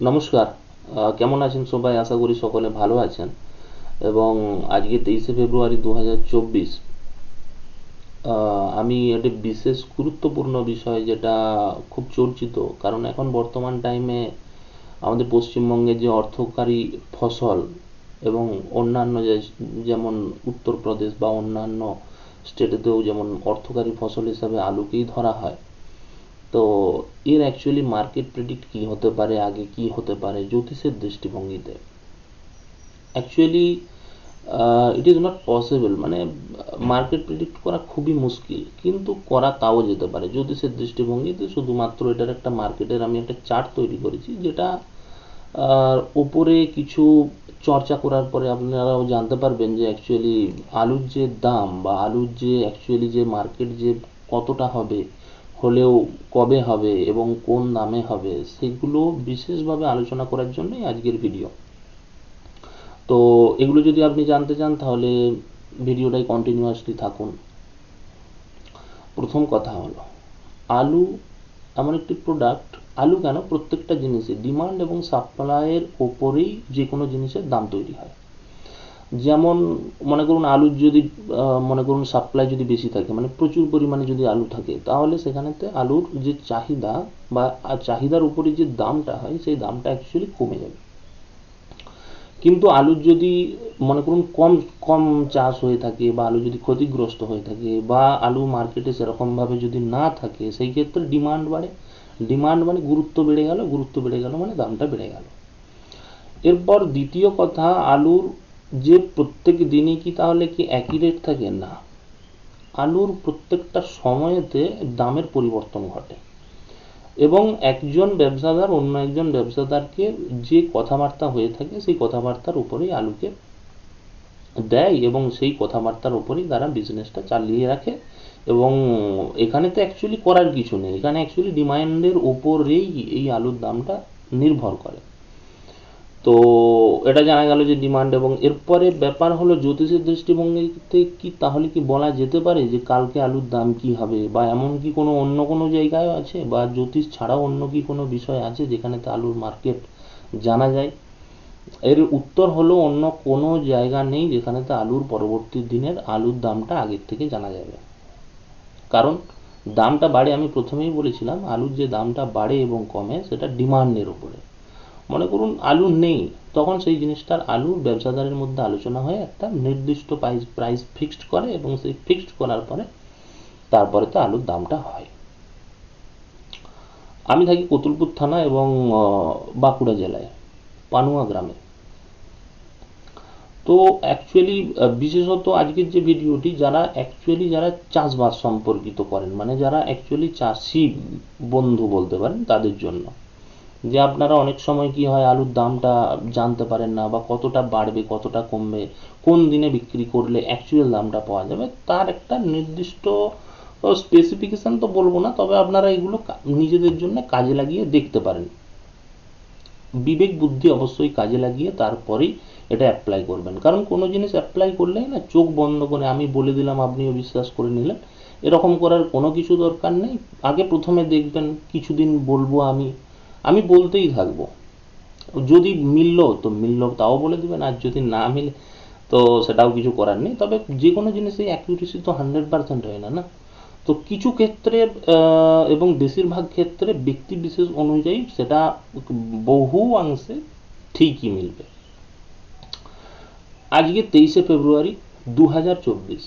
নমস্কার কেমন আছেন সবাই? আশা করি সকলে ভালো আছেন। এবং আজকে তেইশে ফেব্রুয়ারি দু হাজার চব্বিশ আমি একটি বিশেষ গুরুত্বপূর্ণ বিষয় যেটা খুব চর্চিত, কারণ এখন বর্তমান টাইমে আমাদের পশ্চিমবঙ্গে যে অর্থকারী ফসল এবং অন্যান্য যেমন উত্তরপ্রদেশ বা অন্যান্য স্টেটেতেও যেমন অর্থকারী ফসল হিসাবে আলুকেই ধরা হয় তো এর অ্যাকচুয়ালি মার্কেট প্রেডিক্ট কি হতে পারে, আগে কি হতে পারে জ্যোতিষের দৃষ্টিভঙ্গিতে? Actually it is not possible মানে মার্কেট প্রেডিক্ট করা খুবই মুশকিল, কিন্তু করা তাও যেতে পারে। জ্যোতিষের দৃষ্টিভঙ্গিতে শুধুমাত্র এটার একটা মার্কেটের আমি একটা চার্ট তৈরি করেছি, যেটা ওপরে কিছু চর্চা করার পরে আপনারাও জানতে পারবেন যে অ্যাকচুয়ালি আলুর যে দাম বা আলুর যে অ্যাকচুয়ালি যে মার্কেট যে কতটা হবে হলেও কবে হবে এবং কোন দামে হবে, সেগুলো বিশেষভাবে আলোচনা করার জন্যই আজকের ভিডিও তো এগুলো যদি আপনি জানতে চান, তাহলে ভিডিওটাই কন্টিনিউয়াসলি থাকুন। প্রথম কথা হলো, আলু এমন একটি প্রোডাক্ট আলু কেন? প্রত্যেকটা জিনিসের ডিমান্ড এবং সাপ্লাইয়ের ওপরেই যে কোনো জিনিসের দাম তৈরি হয়। যেমন মনে করুন আলুর যদি মনে করুন সাপ্লাই যদি বেশি থাকে মানে প্রচুর পরিমাণে যদি আলু থাকে, তাহলে সেখানেতে আলুর যে চাহিদা বা চাহিদার উপরে যে দামটা হয়, সেই দামটা অ্যাকচুয়ালি কমে যাবে। কিন্তু আলুর যদি মনে করুন কম কম চাষ হয়ে থাকে বা আলু যদি ক্ষতিগ্রস্ত হয়ে থাকে বা আলু মার্কেটে সেরকমভাবে যদি না থাকে, সেই ক্ষেত্রে ডিমান্ড বাড়ে। ডিমান্ড মানে গুরুত্ব বেড়ে গেল, গুরুত্ব বেড়ে গেল মানে দামটা বেড়ে গেল। এরপর দ্বিতীয় কথা, আলুর যে প্রত্যেক দিনই কি তাহলে কি একই রেট থাকে? না। আলুর প্রত্যেকটা সময়েতে দামের পরিবর্তন ঘটে। এবং একজন ব্যবসাদার অন্য একজন ব্যবসাদারকে যে কথাবার্তা হয়ে থাকে, সেই কথাবার্তার উপরেই আলুকে দেয় এবং সেই কথাবার্তার উপরেই তারা বিজনেসটা চালিয়ে রাখে। এবং এখানে তো অ্যাকচুয়ালি করার কিছু নেই। এখানে অ্যাকচুয়ালি ডিমান্ডের উপরেই এই আলুর দামটা নির্ভর করে। তো এটা জানা গেল যে ডিমান্ড এবং এরপরে ব্যাপার হলো জ্যোতিষের দৃষ্টিভঙ্গিতে কি তাহলে কি বলা যেতে পারে যে কালকে আলুর দাম কি হবে? বা এমন কি কোনো অন্য কোনো জায়গায় আছে? বা জ্যোতিষ ছাড়াও অন্য কি কোনো বিষয় আছে যেখানেতে আলুর মার্কেট জানা যায়? এর উত্তর হলো অন্য কোনো জায়গা নেই যেখানেতে আলুর পরবর্তী দিনের আলুর দামটা আগের থেকে জানা যাবে। কারণ দামটা বাড়ে আমি প্রথমেই বলেছিলাম, আলুর যে দামটা বাড়ে এবং কমে সেটা ডিমান্ডের উপরে। মনে করুন আলু নেই, তখন সেই জিনিসটার আলুর ব্যবসাদারের মধ্যে আলোচনা হয়ে একটা নির্দিষ্ট প্রাইস প্রাইস ফিক্সড করে এবং সেই ফিক্সড করার পরে তারপরে তো আলুর দামটা হয়। আমি থাকি কতুলপুর থানা এবং বাঁকুড়া জেলায়, পানুয়া গ্রামে। তো অ্যাকচুয়ালি বিশেষত আজকের যে ভিডিওটি যারা অ্যাকচুয়ালি যারা চাষবাস সম্পর্কিত করেন মানে যারা অ্যাকচুয়ালি চাষি বন্ধু বলতে পারেন, তাদের জন্য। যে আপনারা অনেক সময় কি হয় আলুর দামটা জানতে পারেন না বা কতটা বাড়বে, কতটা কমবে, কোন দিনে বিক্রি করলে অ্যাকচুয়াল দামটা পাওয়া যাবে, তার একটা নির্দিষ্ট স্পেসিফিকেশন তো বলব না, তবে আপনারা এগুলো নিজেদের জন্য কাজে লাগিয়ে দেখতে পারেন। বিবেক বুদ্ধি অবশ্যই কাজে লাগিয়ে তারপরেই এটা অ্যাপ্লাই করবেন। কারণ কোনো জিনিস অ্যাপ্লাই করলেই না চোখ বন্ধ করে আমি বলে দিলাম আপনিও বিশ্বাস করে নিলেন। এরকম করার কোনো কিছু দরকার নেই। আগে প্রথমে দেখবেন, কিছুদিন বলব আমি আমি বলতেই থাকব। যদি মিলল, তো মিলল তাও বলে দিবেন, আর যদি না মিলে, তো সেটাও কিছু করার নেই। তবে যে কোনো জিনিসেই অ্যাকিউরেসি তো হান্ড্রেড পার্সেন্ট হয় না না? তো কিছু ক্ষেত্রে এবং বেশিরভাগ ক্ষেত্রে ব্যক্তি বিশেষ অনুযায়ী সেটা বহু অংশে ঠিকই মিলবে। আজকে তেইশে ফেব্রুয়ারি দু হাজার চব্বিশ।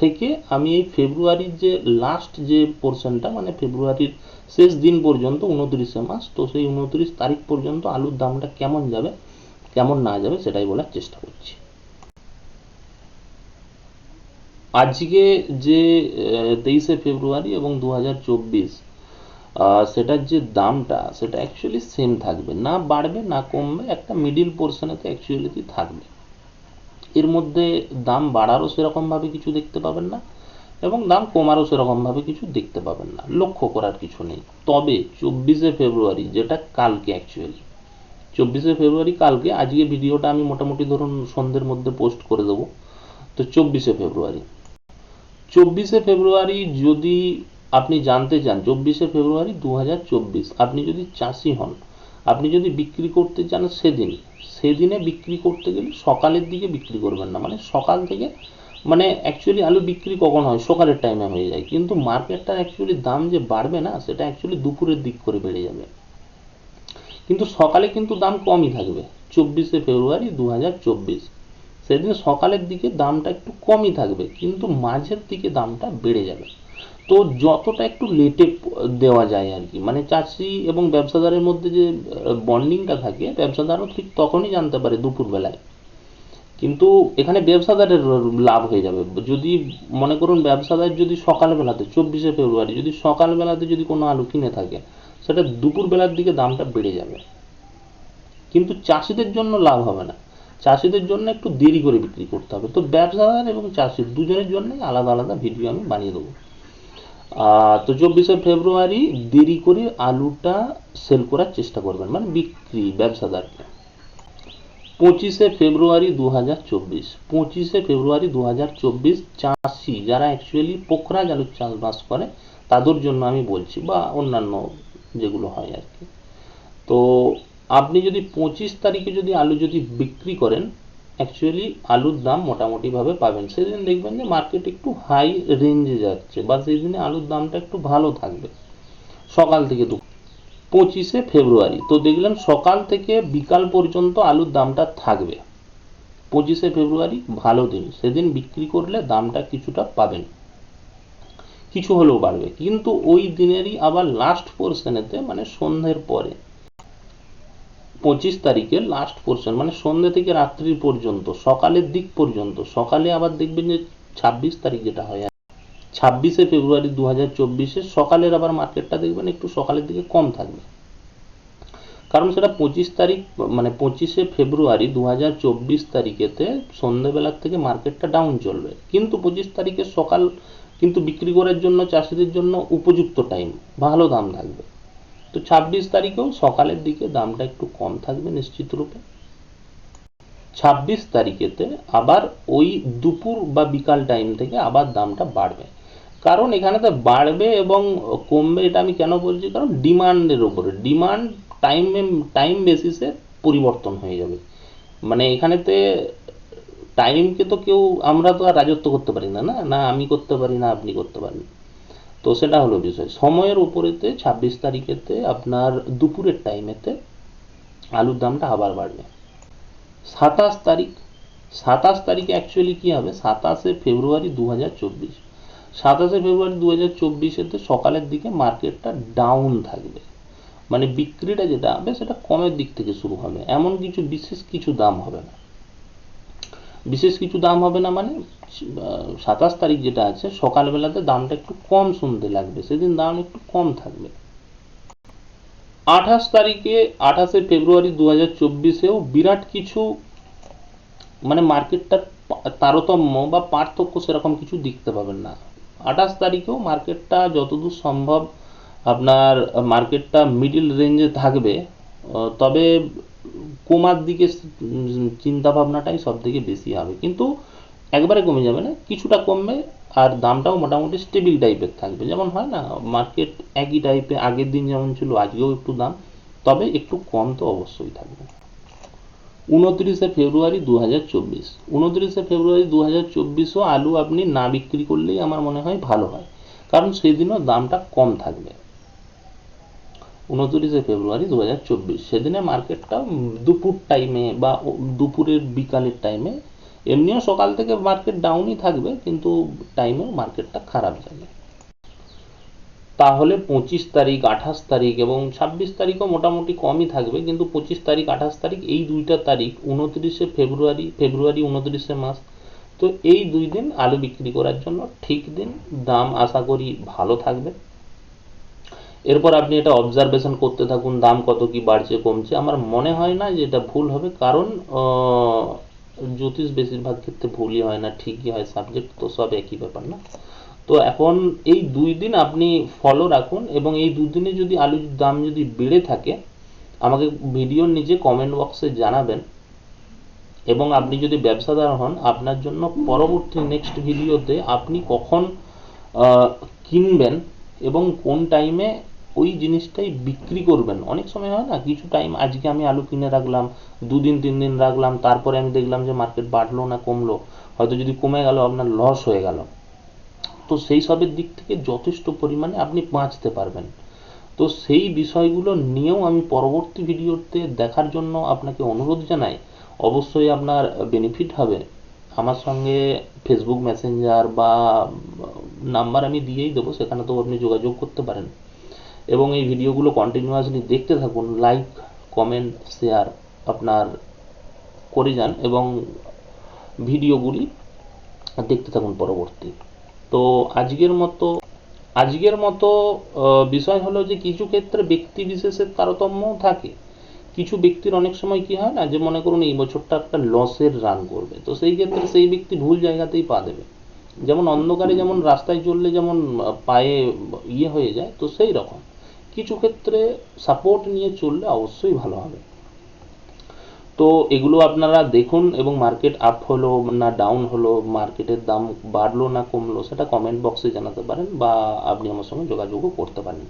থেকে আমি এই ফেব্রুয়ারির যে লাস্ট যে পোর্শনটা মানে ফেব্রুয়ারির শেষ দিন পর্যন্ত, উনত্রিশে মাস তো সেই উনত্রিশ তারিখ পর্যন্ত আলুর দামটা কেমন যাবে, কেমন না যাবে সেটাই বলার চেষ্টা করছি। আজকে যে তেইশে ফেব্রুয়ারি এবং দু হাজার চব্বিশ সেটার যে দামটা, সেটা অ্যাকচুয়ালি সেম থাকবে। না বাড়বে, না কমবে, একটা মিডিল পোর্শনেতে অ্যাকচুয়ালি থাকবে। এর মধ্যে দাম বাড়ারও সেরকমভাবে কিছু দেখতে পাবেন না এবং দাম কমারও সেরকমভাবে কিছু দেখতে পাবেন না। লক্ষ্য করার কিছু নেই। তবে চব্বিশে ফেব্রুয়ারি, যেটা কালকে অ্যাকচুয়ালি চব্বিশে ফেব্রুয়ারি কালকে, আজকে ভিডিওটা আমি মোটামুটি ধরুন সন্ধ্যের মধ্যে পোস্ট করে দেবো। তো চব্বিশে ফেব্রুয়ারি চব্বিশে ফেব্রুয়ারি যদি আপনি জানতে চান, চব্বিশে ফেব্রুয়ারি দু হাজার চব্বিশ, আপনি যদি চাষি হন আপনি যদি বিক্রি করতে চান সেদিন, সেদিনে বিক্রি করতে গেলে সকালের দিকে বিক্রি করবেন না। মানে সকাল থেকে মানে অ্যাকচুয়ালি আলু বিক্রি কখন হয়? সকালের টাইমে হয়ে যায়। কিন্তু মার্কেটটার অ্যাকচুয়ালি দাম যে বাড়বে না, সেটা অ্যাকচুয়ালি দুপুরের দিক করে বেড়ে যাবে। কিন্তু সকালে কিন্তু দাম কমই থাকবে। চব্বিশে ফেব্রুয়ারি দু হাজার চব্বিশ। সেদিন সকালের দিকে দামটা একটু কমই থাকবে, কিন্তু মাঝের দিকে দামটা বেড়ে যাবে। তো যতটা একটু লেটে দেওয়া যায় আর কি। মানে চাষি এবং ব্যবসাদারের মধ্যে যে বন্ডিংটা থাকে, ব্যবসাদারও ঠিক তখনই জানতে পারে দুপুরবেলায়। কিন্তু এখানে ব্যবসাদারের লাভ হয়ে যাবে। যদি মনে করুন ব্যবসাদার যদি সকালবেলাতে, চব্বিশে ফেব্রুয়ারি, যদি সকালবেলাতে যদি কোনো আলু কিনে থাকে, সেটা দুপুরবেলার দিকে দামটা বেড়ে যাবে। কিন্তু চাষিদের জন্য লাভ হবে না। চাষিদের জন্য একটু দেরি করে বিক্রি করতে হবে। তো ব্যবসাদার এবং চাষি দুজনের জন্যই আলাদা আলাদা ভিডিও আমি বানিয়ে দেবো। তো চব্বিশে ফেব্রুয়ারি দেরি করে আলুটা সেল করার চেষ্টা করবেন মানে বিক্রি ব্যবসাদারকে পঁচিশে ফেব্রুয়ারি দু হাজার চব্বিশ, পঁচিশে ফেব্রুয়ারি দু হাজার চব্বিশ, চাষি যারা অ্যাকচুয়ালি পোখরাজ আলুর চাষবাস করে, তাদের জন্য আমি বলছি, বা অন্যান্য যেগুলো হয় আর কি। তো আপনি যদি পঁচিশ তারিখে যদি আলু যদি বিক্রি করেন অ্যাকচুয়ালি আলুর দাম মোটামুটিভাবে পাবেন। সেদিন দেখবেন যে মার্কেট একটু হাই রেঞ্জে যাচ্ছে, বা সেই দিনে আলুর দামটা একটু ভালো থাকবে। সকাল থেকে দুপুর, পঁচিশে ফেব্রুয়ারি। তো দেখলেন সকাল থেকে বিকাল পর্যন্ত আলুর দামটা থাকবে। পঁচিশে ফেব্রুয়ারি ভালো দিন। সেদিন বিক্রি করলে দামটা কিছুটা পাবেন। কিছু হলেও বাড়বে। কিন্তু ওই দিনেরই আবার লাস্ট পোর্শনেতে মানে সন্ধ্যের পরে। পঁচিশ তারিখের লাস্ট পোর্শন মানে সন্ধ্যে থেকে রাত্রি পর্যন্ত, সকালের দিক পর্যন্ত। সকালে আবার দেখবেন যে ছাব্বিশ তারিখ যেটা হয়। ছাব্বিশে ফেব্রুয়ারি দু হাজার চব্বিশে, সকালের আবার মার্কেটটা দেখবেন একটু সকালের দিকে কম থাকবে। কারণ সেটা পঁচিশ তারিখ মানে পঁচিশে ফেব্রুয়ারি দু হাজার চব্বিশ তারিখেতে সন্ধ্যেবেলার থেকে মার্কেটটা ডাউন চলবে। কিন্তু পঁচিশ তারিখে সকাল কিন্তু বিক্রি করার জন্য, চাষিদের জন্য উপযুক্ত টাইম ভালো দাম থাকবে। তো ছাব্বিশ তারিখেও সকালের দিকে দামটা একটু কম থাকবে নিশ্চিত রূপে। ছাব্বিশ তারিখেতে আবার ওই দুপুর বা বিকাল টাইম থেকে আবার দামটা বাড়বে। কারণ এখানে তো বাড়বে এবং কমবে এটা আমি কেন বলছি? কারণ ডিমান্ডের ওপরে ডিমান্ড টাইম টাইম বেসিসে পরিবর্তন হয়ে যাবে। মানে এখানেতে টাইমকে তো কেউ, আমরা তো আর রাজত্ব করতে পারি না না? না, আমি করতে পারি না, আপনি করতে পারেন তো সেটা হলো বিষয়। সময়ের উপরেতে ছাব্বিশ তারিখেতে আপনার দুপুরের টাইমেতে আলুর দামটা আবার বাড়বে। সাতাশ তারিখ, সাতাশ তারিখে অ্যাকচুয়ালি কি হবে? সাতাশে ফেব্রুয়ারি দু হাজার চব্বিশ। সাতাশে ফেব্রুয়ারি দু হাজার চব্বিশেতে সকালের দিকে মার্কেটটা ডাউন থাকবে। মানে বিক্রিটা যেটা হবে সেটা কমের দিক থেকে শুরু হবে। এমন কিছু বিশেষ কিছু দাম হবে না। বিশেষ কিছু দাম হবে না মানে সাতাশ তারিখ যেটা আছে, সকালবেলাতে দামটা একটু কম শুনতে লাগবে, সেদিন দাম একটু কম থাকবে। আঠাশ তারিখে, আঠাশে ফেব্রুয়ারি দু হাজার চব্বিশেও বিরাট কিছু মানে মার্কেটটার তারতম্য বা পার্থক্য সেরকম কিছু দেখতে পাবেন না। আঠাশ তারিখেও মার্কেটটা যতদূর সম্ভব আপনার মার্কেটটা মিডিল রেঞ্জে থাকবে তবে কমার দিকে চিন্তা ভাবনাটাই সব থেকে বেশি হবে। কিন্তু একবারে কমে যাবে না, কিছুটা কমবে আর দামটাও মোটামুটি স্টেবিল টাইপের থাকবে। যেমন হয় না মার্কেট একই টাইপের আগের দিন যেমন ছিল, আজকেও একটু দাম, তবে একটু কম তো অবশ্যই থাকবে। উনত্রিশে ফেব্রুয়ারি দু হাজার চব্বিশ। উনত্রিশে ফেব্রুয়ারি দু হাজার চব্বিশও আলু আপনি না বিক্রি করলেই আমার মনে হয় ভালো হয়। কারণ সেদিনও দামটা কম থাকবে। উনত্রিশে ফেব্রুয়ারি দু হাজার চব্বিশ। সেদিনে মার্কেটটা দুপুর টাইমে বা দুপুরের বিকালের টাইমে এমনিও সকাল থেকে মার্কেট ডাউনই থাকবে, কিন্তু টাইমেও মার্কেটটা খারাপ যাবে। তাহলে পঁচিশ তারিখ, আঠাশ তারিখ এবং ছাব্বিশ তারিখও মোটামুটি কমই থাকবে, কিন্তু পঁচিশ তারিখ, আঠাশ তারিখ এই দুইটা তারিখ, উনত্রিশে ফেব্রুয়ারি ফেব্রুয়ারি, উনত্রিশে মাস তো এই দুই দিন আলু বিক্রি করার জন্য ঠিক দিন, দাম আশা করি ভালো থাকবে। এরপর আপনি এটা অবজারভেশন করতে থাকুন, দাম কত, কি বাড়ছে, কমছে। আমার মনে হয় না যে এটা ভুল হবে, কারণ জ্যোতিষ বেশিরভাগ ক্ষেত্রে ভুলই হয় না, ঠিকই হয় সাবজেক্ট তো সব একই ব্যাপার না। তো এখন এই দুই দিন আপনি ফলো রাখুন এবং এই দুদিনে যদি আলুর দাম যদি বেড়ে থাকে, আমাকে ভিডিওর নিচে কমেন্ট বক্সে জানাবেন। এবং আপনি যদি ব্যবসাদার হন, আপনার জন্য পরবর্তী নেক্সট ভিডিওতে আপনি কখন কিনবেন এবং কোন টাইমে ওই জিনিসটাই বিক্রি করবেন। অনেক সময় হয় না, কিছু টাইম আজকে আমি আলু কিনে রাখলাম, দুদিন, তিন দিন রাখলাম, তারপরে আমি দেখলাম যে মার্কেট বাড়লো না, কমলো। হয়তো যদি কমে গেল, আপনার লস হয়ে গেল। তো সেই সবের দিক থেকে যথেষ্ট পরিমাণে আপনি বাঁচতে পারবেন। তো সেই বিষয়গুলো নিয়েও আমি পরবর্তী ভিডিওতে দেখার জন্য আপনাকে অনুরোধ জানাই, অবশ্যই আপনার বেনিফিট হবে। আমার সঙ্গে ফেসবুক মেসেঞ্জার বা নাম্বার আমি দিয়েই দেবো, সেখানে তো আপনি যোগাযোগ করতে পারেন। এবং এই ভিডিওগুলো কন্টিনিউয়াসলি দেখতে থাকুন লাইক কমেন্ট শেয়ার আপনার করে যান এবং ভিডিওগুলি দেখতে থাকুন পরবর্তী। তো আজকের মতো আজকের মতো বিষয় হলো যে কিছু ক্ষেত্রে ব্যক্তি বিশেষের তারতম্য থাকে। কিছু ব্যক্তির অনেক সময় কি হয় না যে মনে করুন এই বছরটা একটা লসের রান করবে। তো সেই ক্ষেত্রে সেই ব্যক্তি ভুল জায়গাতেই পা দেবে। যেমন অন্ধকারে যেমন রাস্তায় চললে যেমন পায়ে ইয়ে হয়ে যায়, তো সেই রকম। কিছু ক্ষেত্রে সাপোর্ট নিয়ে চললে অবশ্যই ভালো হবে। তো এগুলো আপনারা দেখুন এবং মার্কেট আপ হলো না ডাউন হলো মার্কেটের দাম বাড়লো না কমলো, সেটা কমেন্ট বক্সে জানাতে পারেন বা আপনি আমার সঙ্গে যোগাযোগও করতে পারেন।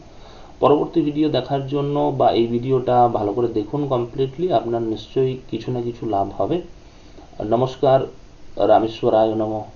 পরবর্তী ভিডিও দেখার জন্য বা এই ভিডিওটা ভালো করে দেখুন কমপ্লিটলি আপনার নিশ্চয়ই কিছু না কিছু লাভ হবে। নমস্কার, রামেশ্বরায় নমঃ।